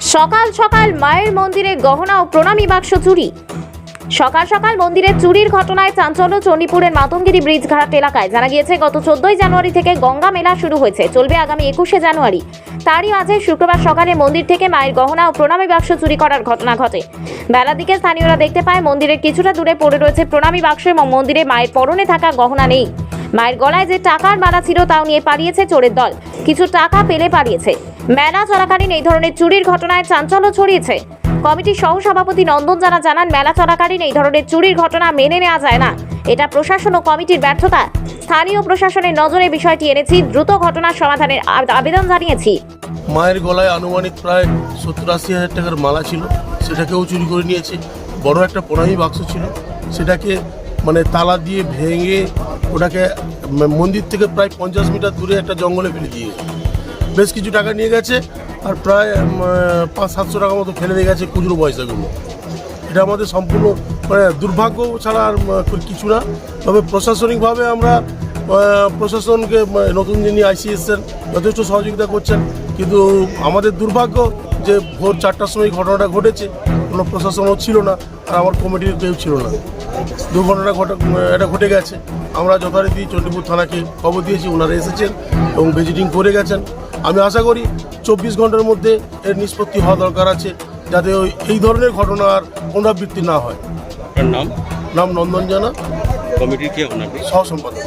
সকাল সকাল মায়ের মন্দিরে গহনা ও প্রণামী বাক্স চুরি। সকাল সকাল মন্দিরের চুরির ঘটনায় চাঞ্চল্য চণ্ডীপুরের মাতঙ্গিরি ব্রিজ ঘাট এলাকায়। জানা গিয়েছে, গত চোদ্দই জানুয়ারি থেকে গঙ্গা মেলা শুরু হয়েছে। চলবে আগামী একুশে জানুয়ারি। তারই মাঝে শুক্রবার সকালে মন্দির থেকে মায়ের গহনা ও প্রণামী বাক্স চুরি করার ঘটনা ঘটে। বেলা দিকে স্থানীয়রা দেখতে পায়, মন্দিরের কিছুটা দূরে পড়ে রয়েছে প্রণামী বাক্স এবং মন্দিরে মায়ের পরনে থাকা গহনা নেই। মায়ের গলায় যে টাকার মালা ছিল তাও নিয়ে পালিয়েছে চোরের দল। কিছু টাকা পেলে পালিয়েছে। মেলা চলাকালীন এই ধরনের চুরির ঘটনায় চাঞ্চল্য ছড়িয়েছে। কমিটির সহসভাপতি নন্দন জানা জানান, মেলা চলাকালীন এই ধরনের চুরির ঘটনা মেনে নেওয়া যায় না। এটা প্রশাসন ও কমিটির ব্যর্থতা। স্থানীয় প্রশাসনের নজরে বিষয়টি এনেছি, দ্রুত ঘটনার সমাধানের আবেদন জানিয়েছি। মায়ের গলায় আনুমানিক প্রায় সত্তর আশি হাজার টাকার মালা ছিল, সেটাকেও চুরি করে নিয়েছে। বড় একটা প্রণামী বাক্স ছিল, সেটাকে মানে তালা দিয়ে ভেঙে ওটাকে মন্দির থেকে প্রায় পঞ্চাশ মিটার দূরে একটা জঙ্গলে ফেলে দিয়ে বেশ কিছু টাকা নিয়ে গেছে আর প্রায় পাঁচ, সাতশো টাকা মতো ফেলে দিয়ে গেছে খুচরো পয়সাগুলো। এটা আমাদের সম্পূর্ণ মানে দুর্ভাগ্য ছাড়া আর কিছু না। তবে প্রশাসনিকভাবে আমরা প্রশাসনকে নতুন যিনি আইসি এসছেন যথেষ্ট সহযোগিতা করছেন। কিন্তু আমাদের দুর্ভাগ্য যে ভোর চারটার সময় ঘটনাটা ঘটেছে। কোনো প্রশাসনও ছিল না আর আমার কমিটির কেউ ছিল না। দুর্ঘটনা ঘটে এটা ঘটে গেছে। আমরা যথারীতি চণ্ডীপুর থানাকে খবর দিয়েছি ওনারা এসেছেন এবং ভিজিটিং করে গেছেন। আমি আশা করি চব্বিশ ঘণ্টার মধ্যে এর নিষ্পত্তি হওয়া দরকার আছে যাতে ওই এই ধরনের ঘটনা আর পুনরাবৃত্তি না হয়। নাম? নাম নন্দন জানা। কমিটির কি সহ সম্পাদক